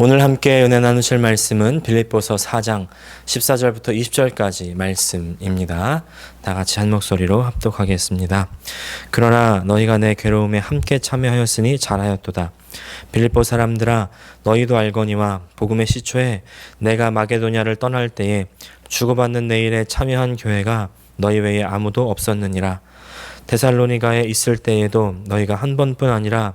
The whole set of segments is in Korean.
오늘 함께 은혜 나누실 말씀은 빌립보서 4장 14절부터 20절까지 말씀입니다. 다 같이 한 목소리로 합독하겠습니다. 그러나 너희가 내 괴로움에 함께 참여하였으니 잘하였도다. 빌립보 사람들아 너희도 알거니와 복음의 시초에 내가 마게도냐를 떠날 때에 주고받는 내 일에 참여한 교회가 너희 외에 아무도 없었느니라. 데살로니가에 있을 때에도 너희가 한 번뿐 아니라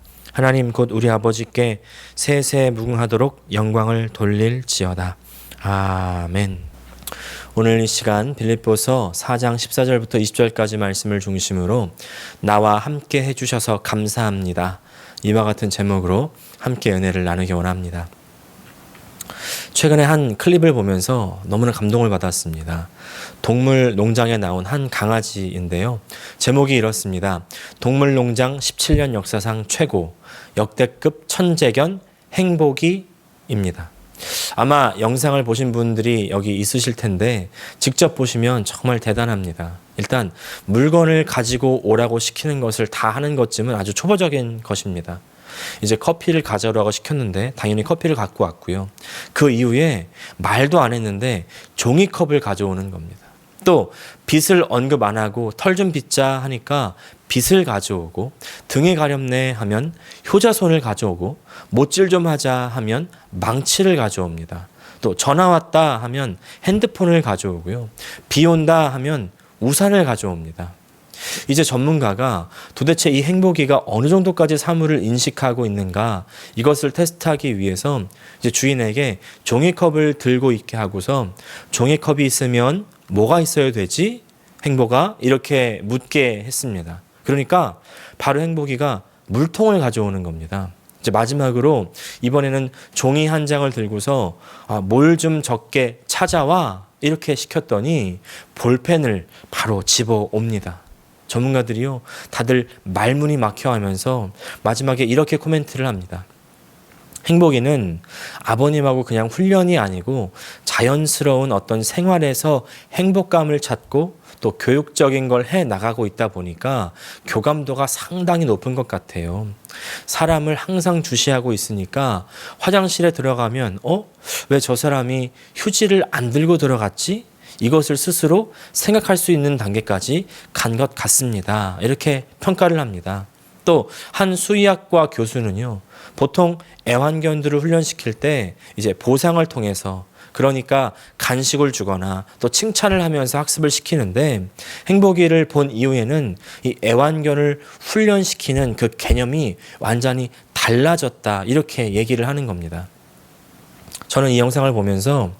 하나님 곧 우리 아버지께 세세 무궁하도록 영광을 돌릴지어다. 아멘. 오늘 이 시간 빌립보서 4장 14절부터 20절까지 말씀을 중심으로 나와 함께 해주셔서 감사합니다. 이와 같은 제목으로 함께 은혜를 나누기 원합니다. 최근에 한 클립을 보면서 너무나 감동을 받았습니다. 동물 농장에 나온 한 강아지인데요. 제목이 이렇습니다. 동물 농장 17년 역사상 최고 역대급 천재견 행복이입니다. 아마 영상을 보신 분들이 여기 있으실 텐데 직접 보시면 정말 대단합니다. 일단 물건을 가지고 오라고 시키는 것을 다 하는 것쯤은 아주 초보적인 것입니다. 이제 커피를 가져오라고 시켰는데 당연히 커피를 갖고 왔고요. 그 이후에 말도 안 했는데 종이컵을 가져오는 겁니다. 또 빗을 언급 안 하고 털좀 빗자 하니까 빗을 가져오고 등에 가렵네 하면 효자손을 가져오고 못질 좀 하자 하면 망치를 가져옵니다. 또 전화 왔다 하면 핸드폰을 가져오고요. 비 온다 하면 우산을 가져옵니다. 이제 전문가가 도대체 이 행복이가 어느 정도까지 사물을 인식하고 있는가 이것을 테스트하기 위해서 이제 주인에게 종이컵을 들고 있게 하고서 종이컵이 있으면 뭐가 있어야 되지? 행복아 이렇게 묻게 했습니다. 그러니까 바로 행복이가 물통을 가져오는 겁니다. 이제 마지막으로 이번에는 종이 한 장을 들고서 아, 뭘 좀 적게 찾아와 이렇게 시켰더니 볼펜을 바로 집어 옵니다. 전문가들이요 다들 말문이 막혀 하면서 마지막에 이렇게 코멘트를 합니다. 행복이는 아버님하고 그냥 훈련이 아니고 자연스러운 어떤 생활에서 행복감을 찾고 또 교육적인 걸 해 나가고 있다 보니까 교감도가 상당히 높은 것 같아요. 사람을 항상 주시하고 있으니까 화장실에 들어가면 어? 왜 저 사람이 휴지를 안 들고 들어갔지? 이것을 스스로 생각할 수 있는 단계까지 간 것 같습니다. 이렇게 평가를 합니다. 또 한 수의학과 교수는요. 보통 애완견들을 훈련시킬 때 이제 보상을 통해서 그러니까 간식을 주거나 또 칭찬을 하면서 학습을 시키는데 행복이를 본 이후에는 이 애완견을 훈련시키는 그 개념이 완전히 달라졌다 이렇게 얘기를 하는 겁니다. 저는 이 영상을 보면서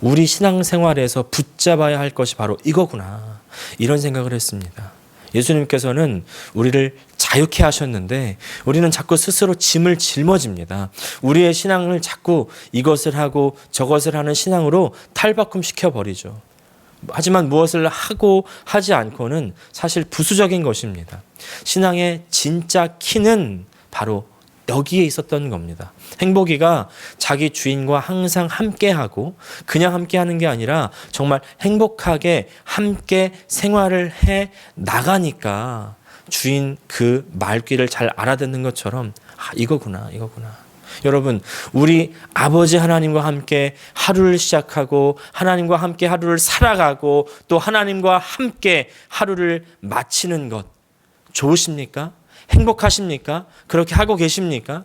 우리 신앙생활에서 붙잡아야 할 것이 바로 이거구나 이런 생각을 했습니다. 예수님께서는 우리를 자유케 하셨는데 우리는 자꾸 스스로 짐을 짊어집니다. 우리의 신앙을 자꾸 이것을 하고 저것을 하는 신앙으로 탈바꿈 시켜 버리죠. 하지만 무엇을 하고 하지 않고는 사실 부수적인 것입니다. 신앙의 진짜 키는 바로 여기에 있었던 겁니다. 행복이가 자기 주인과 항상 함께하고 그냥 함께하는 게 아니라 정말 행복하게 함께 생활을 해 나가니까 주인 그 말귀를 잘 알아듣는 것처럼 아 이거구나 이거구나 여러분 우리 아버지 하나님과 함께 하루를 시작하고 하나님과 함께 하루를 살아가고 또 하나님과 함께 하루를 마치는 것 좋으십니까? 행복하십니까? 그렇게 하고 계십니까?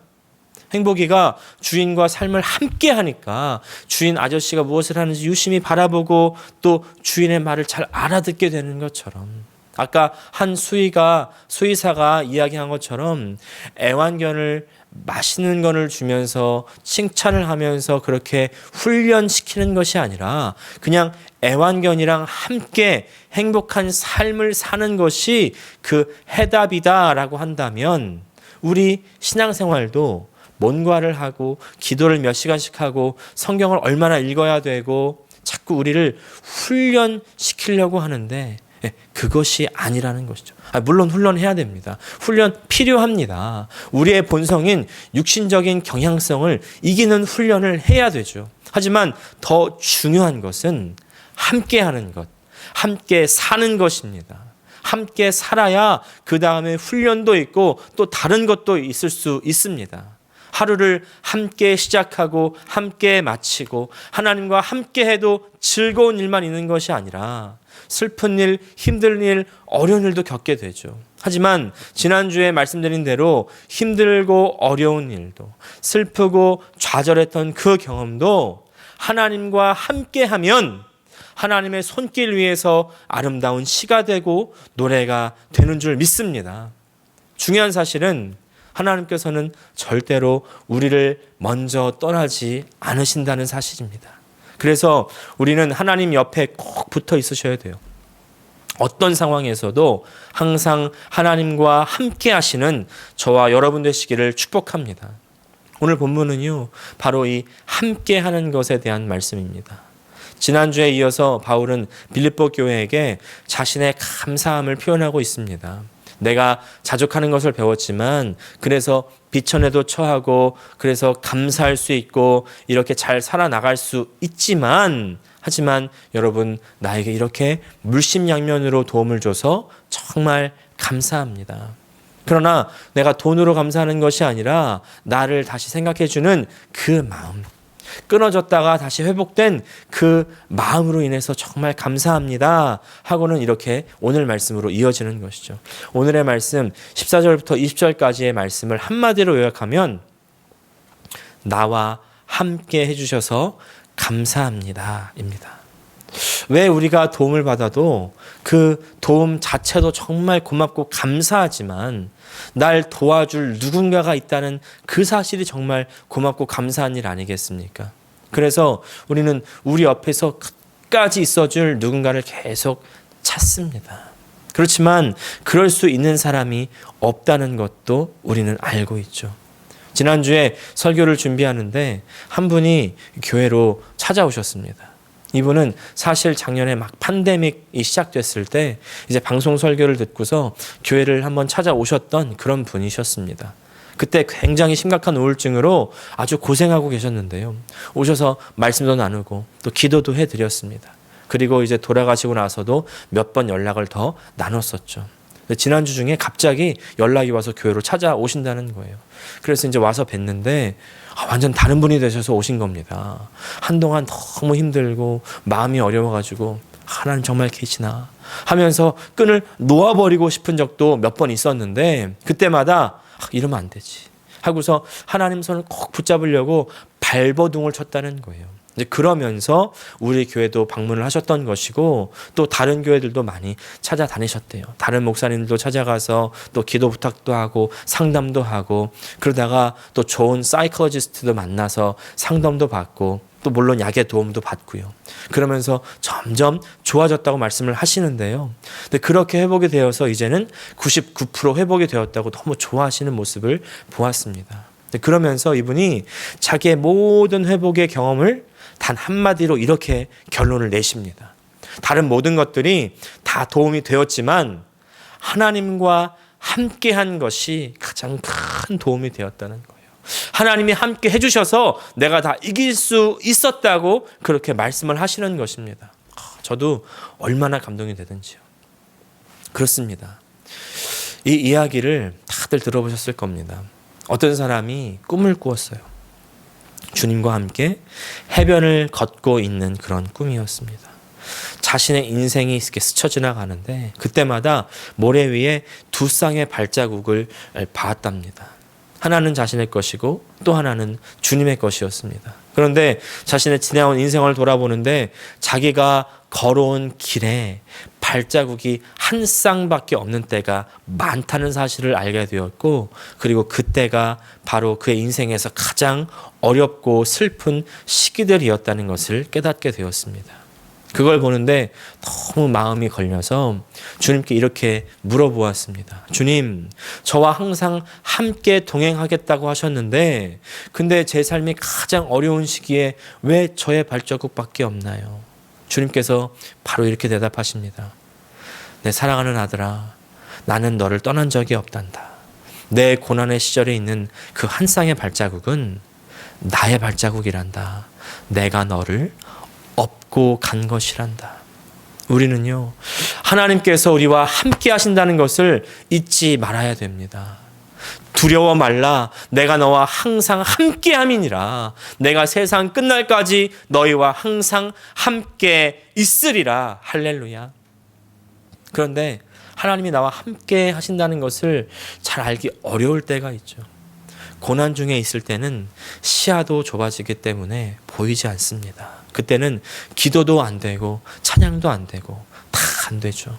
행복이가 주인과 삶을 함께 하니까 주인 아저씨가 무엇을 하는지 유심히 바라보고 또 주인의 말을 잘 알아듣게 되는 것처럼 아까 한 수의가 수의사가 이야기한 것처럼 애완견을 맛있는 거를 주면서 칭찬을 하면서 그렇게 훈련시키는 것이 아니라 그냥 애완견이랑 함께 행복한 삶을 사는 것이 그 해답이다라고 한다면 우리 신앙생활도 뭔가를 하고 기도를 몇 시간씩 하고 성경을 얼마나 읽어야 되고 자꾸 우리를 훈련시키려고 하는데 예, 그것이 아니라는 것이죠. 아, 물론 훈련해야 됩니다. 훈련 필요합니다. 우리의 본성인 육신적인 경향성을 이기는 훈련을 해야 되죠. 하지만 더 중요한 것은 함께 하는 것, 함께 사는 것입니다. 함께 살아야 그 다음에 훈련도 있고 또 다른 것도 있을 수 있습니다. 하루를 함께 시작하고 함께 마치고 하나님과 함께 해도 즐거운 일만 있는 것이 아니라 슬픈 일, 힘든 일, 어려운 일도 겪게 되죠. 하지만 지난주에 말씀드린 대로 힘들고 어려운 일도 슬프고 좌절했던 그 경험도 하나님과 함께 하면 하나님의 손길 위에서 아름다운 시가 되고 노래가 되는 줄 믿습니다. 중요한 사실은 하나님께서는 절대로 우리를 먼저 떠나지 않으신다는 사실입니다. 그래서 우리는 하나님 옆에 꼭 붙어 있으셔야 돼요. 어떤 상황에서도 항상 하나님과 함께 하시는 저와 여러분 되시기를 축복합니다. 오늘 본문은요, 바로 이 함께 하는 것에 대한 말씀입니다. 지난주에 이어서 바울은 빌립보 교회에게 자신의 감사함을 표현하고 있습니다. 내가 자족하는 것을 배웠지만 그래서 비천에도 처하고 그래서 감사할 수 있고 이렇게 잘 살아나갈 수 있지만 하지만 여러분 나에게 이렇게 물심양면으로 도움을 줘서 정말 감사합니다. 그러나 내가 돈으로 감사하는 것이 아니라 나를 다시 생각해 주는 그 마음 끊어졌다가 다시 회복된 그 마음으로 인해서 정말 감사합니다. 하고는 이렇게 오늘 말씀으로 이어지는 것이죠. 오늘의 말씀 14절부터 20절까지의 말씀을 한마디로 요약하면 나와 함께 해주셔서 감사합니다 입니다. 왜 우리가 도움을 받아도 그 도움 자체도 정말 고맙고 감사하지만 날 도와줄 누군가가 있다는 그 사실이 정말 고맙고 감사한 일 아니겠습니까? 그래서 우리는 우리 옆에서 끝까지 있어줄 누군가를 계속 찾습니다. 그렇지만 그럴 수 있는 사람이 없다는 것도 우리는 알고 있죠. 지난주에 설교를 준비하는데 한 분이 교회로 찾아오셨습니다. 이분은 사실 작년에 막 팬데믹이 시작됐을 때 이제 방송 설교를 듣고서 교회를 한번 찾아오셨던 그런 분이셨습니다. 그때 굉장히 심각한 우울증으로 아주 고생하고 계셨는데요. 오셔서 말씀도 나누고 또 기도도 해드렸습니다. 그리고 이제 돌아가시고 나서도 몇 번 연락을 더 나눴었죠. 지난주 중에 갑자기 연락이 와서 교회로 찾아오신다는 거예요. 그래서 이제 와서 뵀는데 아, 완전 다른 분이 되셔서 오신 겁니다. 한동안 너무 힘들고 마음이 어려워가지고 하나님 정말 계시나 하면서 끈을 놓아버리고 싶은 적도 몇 번 있었는데 그때마다 아, 이러면 안 되지 하고서 하나님 손을 꼭 붙잡으려고 발버둥을 쳤다는 거예요. 이제 그러면서 우리 교회도 방문을 하셨던 것이고 또 다른 교회들도 많이 찾아다니셨대요. 다른 목사님들도 찾아가서 또 기도 부탁도 하고 상담도 하고 그러다가 또 좋은 사이클로지스트도 만나서 상담도 받고 또 물론 약의 도움도 받고요. 그러면서 점점 좋아졌다고 말씀을 하시는데요. 근데 그렇게 회복이 되어서 이제는 99% 회복이 되었다고 너무 좋아하시는 모습을 보았습니다. 그러면서 이분이 자기의 모든 회복의 경험을 단 한마디로 이렇게 결론을 내십니다. 다른 모든 것들이 다 도움이 되었지만 하나님과 함께 한 것이 가장 큰 도움이 되었다는 거예요. 하나님이 함께 해주셔서 내가 다 이길 수 있었다고 그렇게 말씀을 하시는 것입니다. 저도 얼마나 감동이 되든지요. 그렇습니다. 이 이야기를 다들 들어보셨을 겁니다. 어떤 사람이 꿈을 꾸었어요. 주님과 함께 해변을 걷고 있는 그런 꿈이었습니다. 자신의 인생이 이렇게 스쳐 지나가는데 그때마다 모래 위에 두 쌍의 발자국을 봤답니다. 하나는 자신의 것이고 또 하나는 주님의 것이었습니다. 그런데 자신의 지나온 인생을 돌아보는데 자기가 걸어온 길에 발자국이 한 쌍밖에 없는 때가 많다는 사실을 알게 되었고 그리고 그때가 바로 그의 인생에서 가장 어렵고 슬픈 시기들이었다는 것을 깨닫게 되었습니다. 그걸 보는데 너무 마음이 걸려서 주님께 이렇게 물어보았습니다. 주님, 저와 항상 함께 동행하겠다고 하셨는데, 근데 제 삶이 가장 어려운 시기에 왜 저의 발자국밖에 없나요? 주님께서 바로 이렇게 대답하십니다. 내 사랑하는 아들아, 나는 너를 떠난 적이 없단다. 내 고난의 시절에 있는 그 한 쌍의 발자국은 나의 발자국이란다. 내가 너를 업고 간 것이란다. 우리는요, 하나님께서 우리와 함께 하신다는 것을 잊지 말아야 됩니다. 두려워 말라. 내가 너와 항상 함께 함이니라. 내가 세상 끝날까지 너희와 항상 함께 있으리라. 할렐루야. 그런데 하나님이 나와 함께 하신다는 것을 잘 알기 어려울 때가 있죠. 고난 중에 있을 때는 시야도 좁아지기 때문에 보이지 않습니다. 그때는 기도도 안 되고 찬양도 안 되고 다 안 되죠.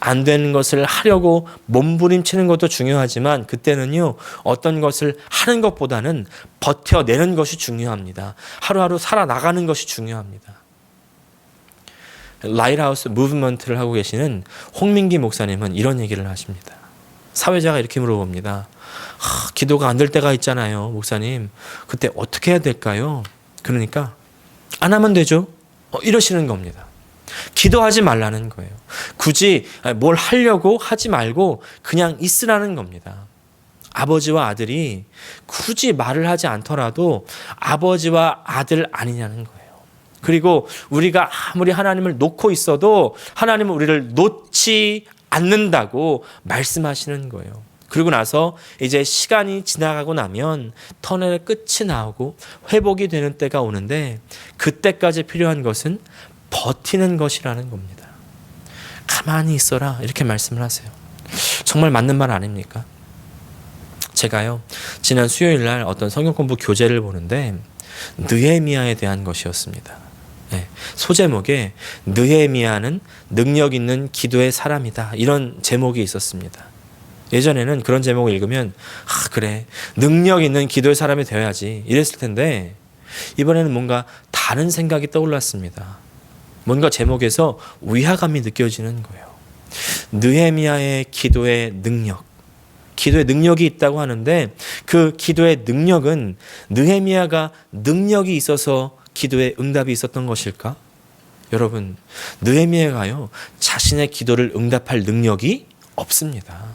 안 되는 것을 하려고 몸부림치는 것도 중요하지만 그때는요 어떤 것을 하는 것보다는 버텨내는 것이 중요합니다. 하루하루 살아나가는 것이 중요합니다. 라이트하우스 무브먼트를 하고 계시는 홍민기 목사님은 이런 얘기를 하십니다. 사회자가 이렇게 물어봅니다. 하, 기도가 안 될 때가 있잖아요, 목사님. 그때 어떻게 해야 될까요? 그러니까 안 하면 되죠. 어, 이러시는 겁니다. 기도하지 말라는 거예요. 굳이 뭘 하려고 하지 말고 그냥 있으라는 겁니다. 아버지와 아들이 굳이 말을 하지 않더라도 아버지와 아들 아니냐는 거예요. 그리고 우리가 아무리 하나님을 놓고 있어도 하나님은 우리를 놓지 않는다고 말씀하시는 거예요. 그리고 나서 이제 시간이 지나가고 나면 터널의 끝이 나오고 회복이 되는 때가 오는데 그때까지 필요한 것은 버티는 것이라는 겁니다. 가만히 있어라 이렇게 말씀을 하세요. 정말 맞는 말 아닙니까? 제가요 지난 수요일 날 어떤 성경 공부 교재를 보는데 느헤미야에 대한 것이었습니다. 네, 소제목에 느헤미야는 능력 있는 기도의 사람이다 이런 제목이 있었습니다. 예전에는 그런 제목을 읽으면 아 그래 능력 있는 기도의 사람이 되어야지 이랬을 텐데 이번에는 뭔가 다른 생각이 떠올랐습니다. 뭔가 제목에서 위화감이 느껴지는 거예요. 느헤미야의 기도의 능력, 기도의 능력이 있다고 하는데 그 기도의 능력은 느헤미야가 능력이 있어서 기도에 응답이 있었던 것일까? 여러분, 느헤미야가요 자신의 기도를 응답할 능력이 없습니다.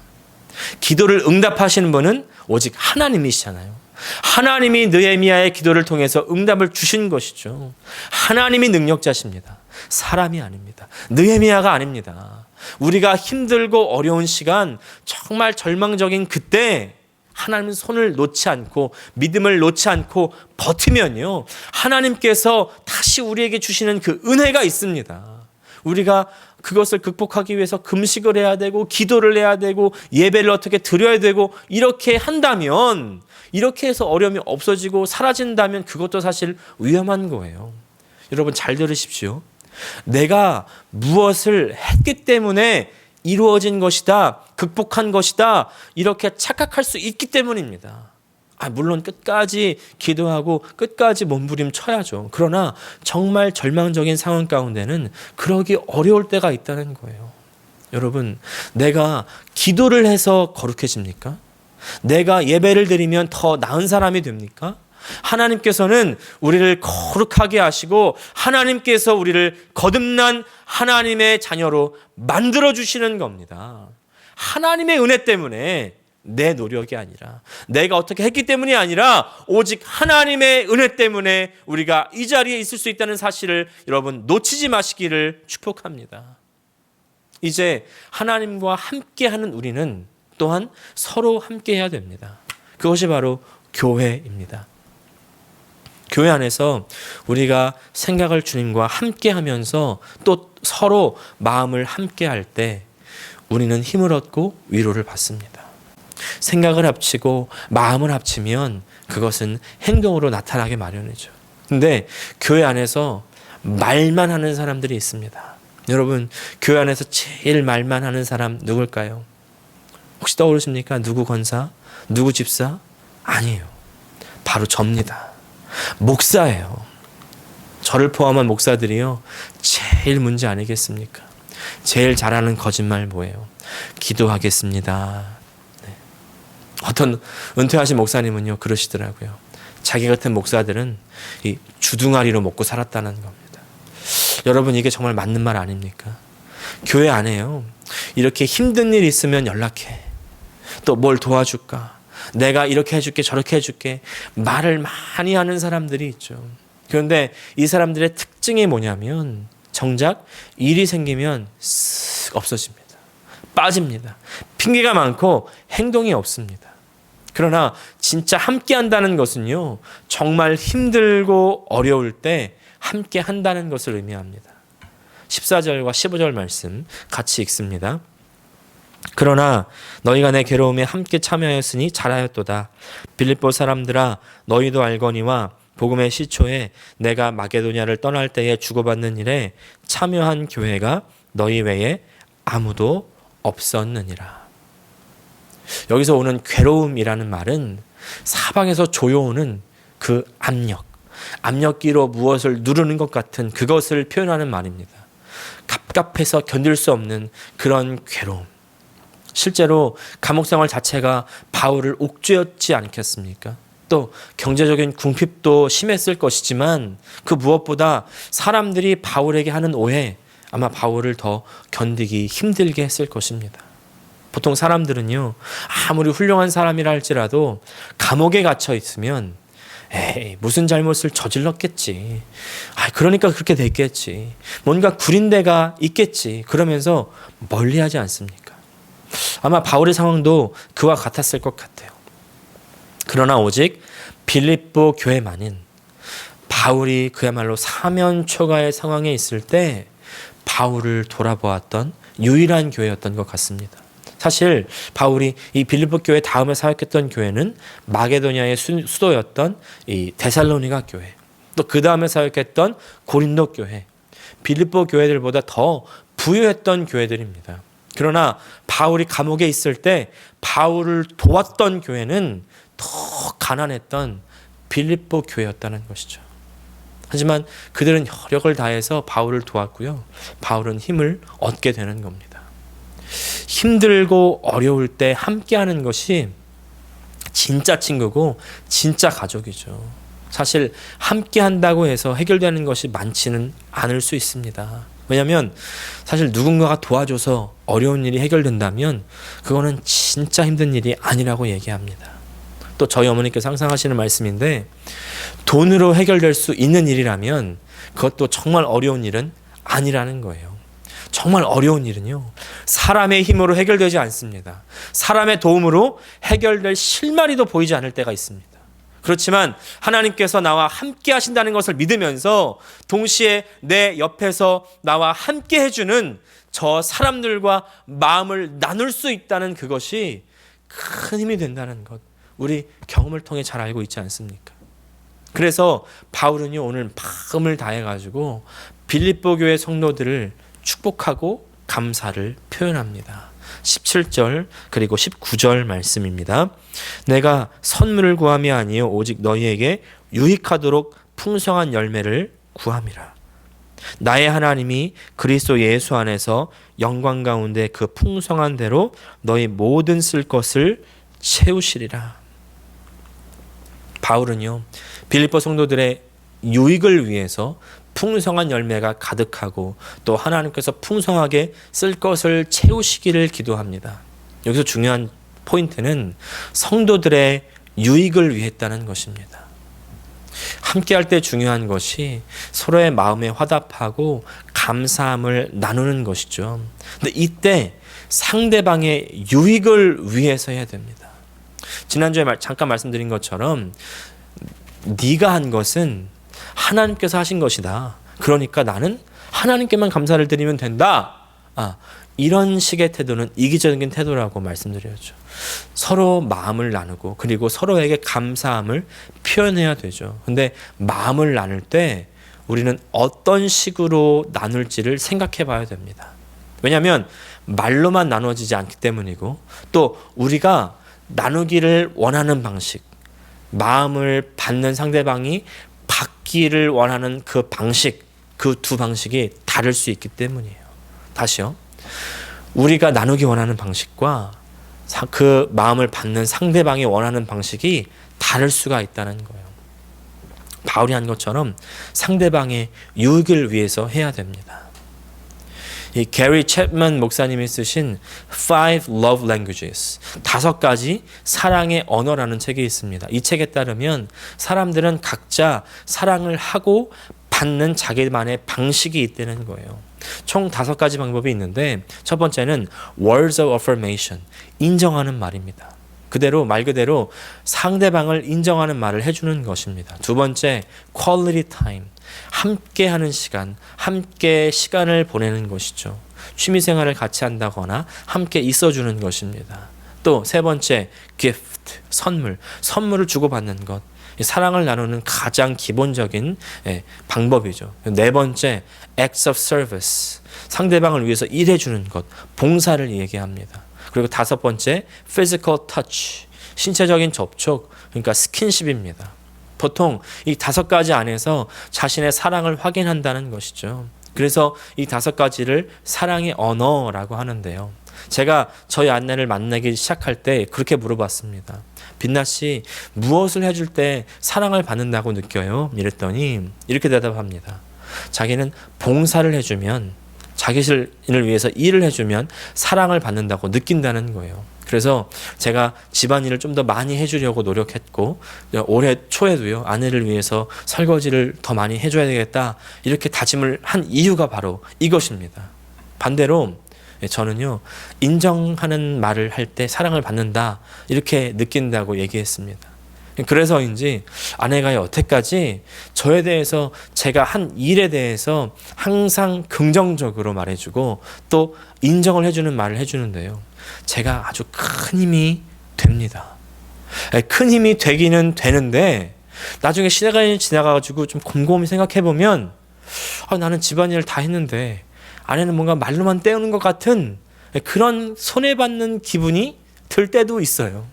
기도를 응답하시는 분은 오직 하나님이시잖아요. 하나님이 느헤미야의 기도를 통해서 응답을 주신 것이죠. 하나님이 능력자십니다. 사람이 아닙니다. 느헤미야가 아닙니다. 우리가 힘들고 어려운 시간, 정말 절망적인 그때 하나님 손을 놓지 않고 믿음을 놓지 않고 버티면요. 하나님께서 다시 우리에게 주시는 그 은혜가 있습니다. 우리가 그것을 극복하기 위해서 금식을 해야 되고 기도를 해야 되고 예배를 어떻게 드려야 되고 이렇게 한다면 이렇게 해서 어려움이 없어지고 사라진다면 그것도 사실 위험한 거예요. 여러분 잘 들으십시오. 내가 무엇을 했기 때문에 이루어진 것이다, 극복한 것이다, 이렇게 착각할 수 있기 때문입니다. 아, 물론 끝까지 기도하고 끝까지 몸부림 쳐야죠. 그러나 정말 절망적인 상황 가운데는 그러기 어려울 때가 있다는 거예요. 여러분, 내가 기도를 해서 거룩해집니까? 내가 예배를 드리면 더 나은 사람이 됩니까? 하나님께서는 우리를 거룩하게 하시고 하나님께서 우리를 거듭난 하나님의 자녀로 만들어 주시는 겁니다. 하나님의 은혜 때문에 내 노력이 아니라 내가 어떻게 했기 때문이 아니라 오직 하나님의 은혜 때문에 우리가 이 자리에 있을 수 있다는 사실을 여러분 놓치지 마시기를 축복합니다. 이제 하나님과 함께 하는 우리는 또한 서로 함께 해야 됩니다. 그것이 바로 교회입니다. 교회 안에서 우리가 생각을 주님과 함께 하면서 또 서로 마음을 함께 할 때 우리는 힘을 얻고 위로를 받습니다. 생각을 합치고 마음을 합치면 그것은 행동으로 나타나게 마련이죠. 근데 교회 안에서 말만 하는 사람들이 있습니다. 여러분, 교회 안에서 제일 말만 하는 사람 누굴까요? 혹시 떠오르십니까? 누구 권사? 누구 집사? 아니에요. 바로 접니다. 목사예요. 저를 포함한 목사들이요. 제일 문제 아니겠습니까? 제일 잘하는 거짓말 뭐예요? 기도하겠습니다. 네. 어떤 은퇴하신 목사님은요, 그러시더라고요. 자기 같은 목사들은 이 주둥아리로 먹고 살았다는 겁니다. 여러분, 이게 정말 맞는 말 아닙니까? 교회 안에요. 이렇게 힘든 일 있으면 연락해. 또 뭘 도와줄까? 내가 이렇게 해줄게, 저렇게 해줄게. 말을 많이 하는 사람들이 있죠. 그런데 이 사람들의 특징이 뭐냐면 정작 일이 생기면 쓱 없어집니다. 빠집니다. 핑계가 많고 행동이 없습니다. 그러나 진짜 함께 한다는 것은요, 정말 힘들고 어려울 때 함께 한다는 것을 의미합니다. 14절과 15절 말씀 같이 읽습니다. 그러나 너희가 내 괴로움에 함께 참여하였으니 잘하였도다. 빌립보 사람들아 너희도 알거니와 복음의 시초에 내가 마게도냐를 떠날 때에 주고받는 일에 참여한 교회가 너희 외에 아무도 없었느니라. 여기서 오는 괴로움이라는 말은 사방에서 조여오는 그 압력, 압력기로 무엇을 누르는 것 같은 그것을 표현하는 말입니다. 갑갑해서 견딜 수 없는 그런 괴로움. 실제로 감옥 생활 자체가 바울을 옥죄었지 않겠습니까? 또 경제적인 궁핍도 심했을 것이지만 그 무엇보다 사람들이 바울에게 하는 오해 아마 바울을 더 견디기 힘들게 했을 것입니다. 보통 사람들은요 아무리 훌륭한 사람이라 할지라도 감옥에 갇혀 있으면 에이 무슨 잘못을 저질렀겠지. 아 그러니까 그렇게 됐겠지. 뭔가 구린 데가 있겠지. 그러면서 멀리 하지 않습니까? 아마 바울의 상황도 그와 같았을 것 같아요. 그러나 오직 빌립보 교회만은 바울이 그야말로 사면 초가의 상황에 있을 때 바울을 돌아보았던 유일한 교회였던 것 같습니다. 사실 바울이 이 빌립보 교회 다음에 사역했던 교회는 마게도냐의 수도였던 이 데살로니가 교회, 또 그 다음에 사역했던 고린도 교회, 빌립보 교회들보다 더 부유했던 교회들입니다. 그러나 바울이 감옥에 있을 때 바울을 도왔던 교회는 더 가난했던 빌립보 교회였다는 것이죠. 하지만 그들은 혈력을 다해서 바울을 도왔고요. 바울은 힘을 얻게 되는 겁니다. 힘들고 어려울 때 함께하는 것이 진짜 친구고 진짜 가족이죠. 사실 함께 한다고 해서 해결되는 것이 많지는 않을 수 있습니다. 왜냐하면 사실 누군가가 도와줘서 어려운 일이 해결된다면 그거는 진짜 힘든 일이 아니라고 얘기합니다. 또 저희 어머니께서 항상 하시는 말씀인데 돈으로 해결될 수 있는 일이라면 그것도 정말 어려운 일은 아니라는 거예요. 정말 어려운 일은요. 사람의 힘으로 해결되지 않습니다. 사람의 도움으로 해결될 실마리도 보이지 않을 때가 있습니다. 그렇지만 하나님께서 나와 함께 하신다는 것을 믿으면서 동시에 내 옆에서 나와 함께 해주는 저 사람들과 마음을 나눌 수 있다는 그것이 큰 힘이 된다는 것. 우리 경험을 통해 잘 알고 있지 않습니까? 그래서 바울은요 오늘 마음을 다해 가지고 빌립보 교회 성도들을 축복하고 감사를 표현합니다. 17절 그리고 19절 말씀입니다. 내가 선물을 구함이 아니요 오직 너희에게 유익하도록 풍성한 열매를 구함이라. 나의 하나님이 그리스도 예수 안에서 영광 가운데 그 풍성한 대로 너희 모든 쓸 것을 채우시리라. 바울은요 빌립보 성도들의 유익을 위해서 풍성한 열매가 가득하고 또 하나님께서 풍성하게 쓸 것을 채우시기를 기도합니다. 여기서 중요한 포인트는 성도들의 유익을 위했다는 것입니다. 함께 할 때 중요한 것이 서로의 마음에 화답하고 감사함을 나누는 것이죠. 근데 이때 상대방의 유익을 위해서 해야 됩니다. 지난주에 잠깐 말씀드린 것처럼 네가 한 것은 하나님께서 하신 것이다. 그러니까 나는 하나님께만 감사를 드리면 된다. 아, 이런 식의 태도는 이기적인 태도라고 말씀드렸죠. 서로 마음을 나누고 그리고 서로에게 감사함을 표현해야 되죠. 근데 마음을 나눌 때 우리는 어떤 식으로 나눌지를 생각해 봐야 됩니다. 왜냐하면 말로만 나눠지지 않기 때문이고 또 우리가 나누기를 원하는 방식, 마음을 받는 상대방이 갖기를 원하는 그 방식, 그 두 방식이 다를 수 있기 때문이에요. 다시요. 우리가 나누기 원하는 방식과 사- 그 마음을 받는 상대방이 원하는 방식이 다를 수가 있다는 거예요. 바울이 한 것처럼 상대방의 유익을 위해서 해야 됩니다. 이 게리 챗만 목사님이 쓰신 Five Love Languages 다섯 가지 사랑의 언어라는 책이 있습니다. 이 책에 따르면 사람들은 각자 사랑을 하고 받는 자기만의 방식이 있다는 거예요. 총 다섯 가지 방법이 있는데 첫 번째는 words of affirmation 인정하는 말입니다. 그대로 말 그대로 상대방을 인정하는 말을 해주는 것입니다. 두 번째 quality time 함께 하는 시간, 함께 시간을 보내는 것이죠. 취미 생활을 같이 한다거나 함께 있어 주는 것입니다. 또 세 번째 gift 선물, 선물을 주고받는 것. 이 사랑을 나누는 가장 기본적인 예, 방법이죠. 네 번째 acts of service 상대방을 위해서 일해 주는 것, 봉사를 얘기합니다. 그리고 다섯 번째 physical touch 신체적인 접촉 그러니까 스킨십입니다. 보통 이 다섯 가지 안에서 자신의 사랑을 확인한다는 것이죠. 그래서 이 다섯 가지를 사랑의 언어라고 하는데요. 제가 저희 아내를 만나기 시작할 때 그렇게 물어봤습니다. 빛나 씨, 무엇을 해줄 때 사랑을 받는다고 느껴요? 이랬더니 이렇게 대답합니다. 자기는 봉사를 해주면 자기를 위해서 일을 해주면 사랑을 받는다고 느낀다는 거예요. 그래서 제가 집안일을 좀 더 많이 해주려고 노력했고 올해 초에도요 아내를 위해서 설거지를 더 많이 해줘야 되겠다 이렇게 다짐을 한 이유가 바로 이것입니다. 반대로 저는요 인정하는 말을 할 때 사랑을 받는다 이렇게 느낀다고 얘기했습니다. 그래서인지 아내가 여태까지 저에 대해서 제가 한 일에 대해서 항상 긍정적으로 말해주고 또 인정을 해주는 말을 해주는데요. 제가 아주 큰 힘이 됩니다. 큰 힘이 되기는 되는데 나중에 시간이 지나가가지고 좀 곰곰이 생각해 보면 아, 나는 집안일을 다 했는데 아내는 뭔가 말로만 때우는 것 같은 그런 손해받는 기분이 들 때도 있어요.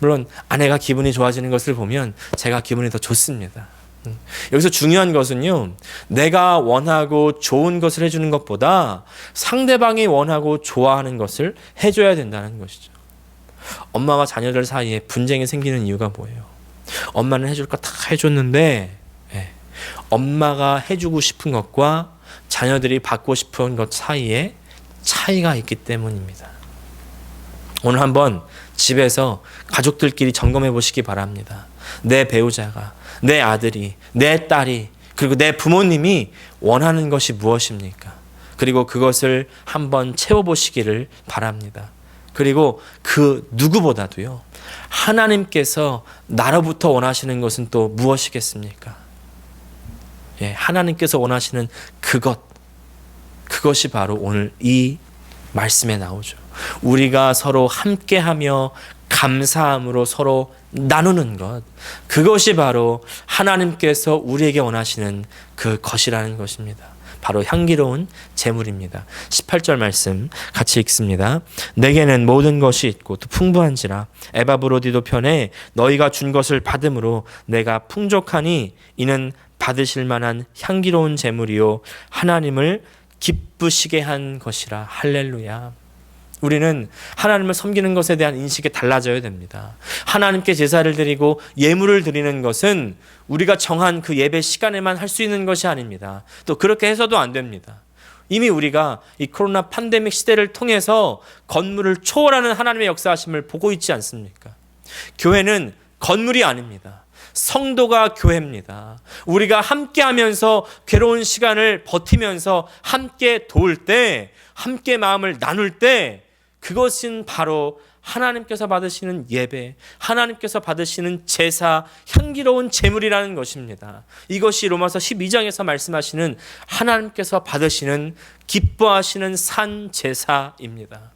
예. 물론 아내가 기분이 좋아지는 것을 보면 제가 기분이 더 좋습니다. 음. 여기서 중요한 것은요, 내가 원하고 좋은 것을 해주는 것보다 상대방이 원하고 좋아하는 것을 해줘야 된다는 것이죠. 엄마와 자녀들 사이에 분쟁이 생기는 이유가 뭐예요? 엄마는 해줄 거 다 해줬는데, 예. 엄마가 해주고 싶은 것과 자녀들이 받고 싶은 것 사이에 차이가 있기 때문입니다. 오늘 한번 집에서 가족들끼리 점검해 보시기 바랍니다. 내 배우자가, 내 아들이, 내 딸이, 그리고 내 부모님이 원하는 것이 무엇입니까? 그리고 그것을 한번 채워보시기를 바랍니다. 그리고 그 누구보다도요, 하나님께서 나로부터 원하시는 것은 또 무엇이겠습니까? 예, 하나님께서 원하시는 그것, 그것이 바로 오늘 이 말씀에 나오죠. 우리가 서로 함께하며 감사함으로 서로 나누는 것. 그것이 바로 하나님께서 우리에게 원하시는 그 것이라는 것입니다. 바로 향기로운 재물입니다. 18절 말씀 같이 읽습니다. 내게는 모든 것이 있고 또 풍부한지라 에바브로디도 편에 너희가 준 것을 받음으로 내가 풍족하니 이는 받으실 만한 향기로운 재물이요 하나님을 기쁘시게 한 것이라 할렐루야. 우리는 하나님을 섬기는 것에 대한 인식이 달라져야 됩니다. 하나님께 제사를 드리고 예물을 드리는 것은 우리가 정한 그 예배 시간에만 할 수 있는 것이 아닙니다. 또 그렇게 해서도 안 됩니다. 이미 우리가 이 코로나 팬데믹 시대를 통해서 건물을 초월하는 하나님의 역사하심을 보고 있지 않습니까? 교회는 건물이 아닙니다. 성도가 교회입니다. 우리가 함께 하면서 괴로운 시간을 버티면서 함께 도울 때, 함께 마음을 나눌 때, 그것은 바로 하나님께서 받으시는 예배, 하나님께서 받으시는 제사, 향기로운 제물이라는 것입니다. 이것이 로마서 12장에서 말씀하시는 하나님께서 받으시는 기뻐하시는 산 제사입니다.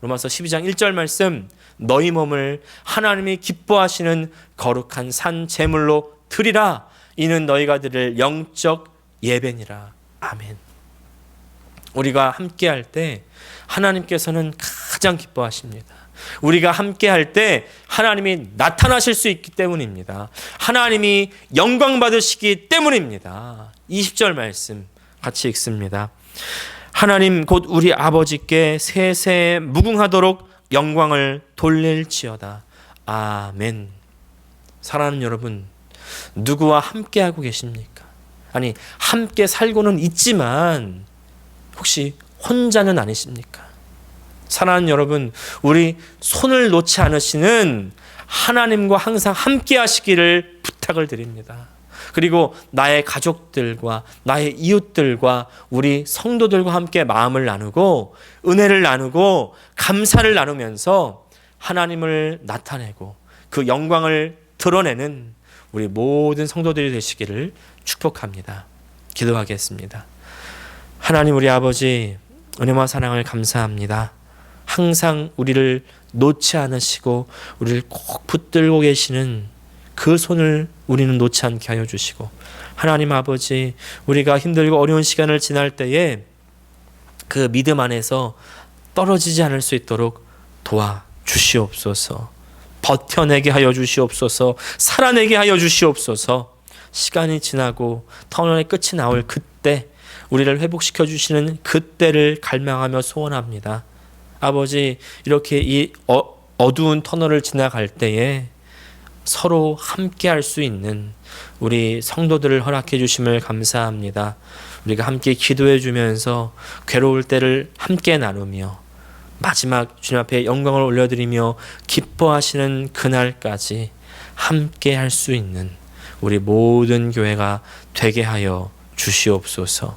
로마서 12장 1절 말씀 너희 몸을 하나님이 기뻐하시는 거룩한 산 제물로 드리라 이는 너희가 드릴 영적 예배니라 아멘. 우리가 함께 할때 하나님께서는 가장 기뻐하십니다. 우리가 함께 할 때 하나님이 나타나실 수 있기 때문입니다. 하나님이 영광 받으시기 때문입니다. 20절 말씀 같이 읽습니다. 하나님 곧 우리 아버지께 세세 무궁하도록 영광을 돌릴지어다. 아멘. 사랑하는 여러분, 누구와 함께 하고 계십니까? 아니, 함께 살고는 있지만 혹시 혼자는 아니십니까? 사랑하는 여러분, 우리 손을 놓지 않으시는 하나님과 항상 함께 하시기를 부탁을 드립니다. 그리고 나의 가족들과 나의 이웃들과 우리 성도들과 함께 마음을 나누고 은혜를 나누고 감사를 나누면서 하나님을 나타내고 그 영광을 드러내는 우리 모든 성도들이 되시기를 축복합니다. 기도하겠습니다. 하나님 우리 아버지 은혜와 사랑을 감사합니다. 항상 우리를 놓지 않으시고 우리를 꼭 붙들고 계시는 그 손을 우리는 놓지 않게 하여 주시고 하나님 아버지 우리가 힘들고 어려운 시간을 지날 때에 그 믿음 안에서 떨어지지 않을 수 있도록 도와 주시옵소서. 버텨내게 하여 주시옵소서. 살아내게 하여 주시옵소서. 시간이 지나고 터널의 끝이 나올 그때 우리를 회복시켜 주시는 그때를 갈망하며 소원합니다. 아버지 이렇게 이 어, 어두운 터널을 지나갈 때에 서로 함께 할 수 있는 우리 성도들을 허락해 주심을 감사합니다. 우리가 함께 기도해 주면서 괴로울 때를 함께 나누며 마지막 주님 앞에 영광을 올려드리며 기뻐하시는 그날까지 함께 할 수 있는 우리 모든 교회가 되게 하여 주시옵소서.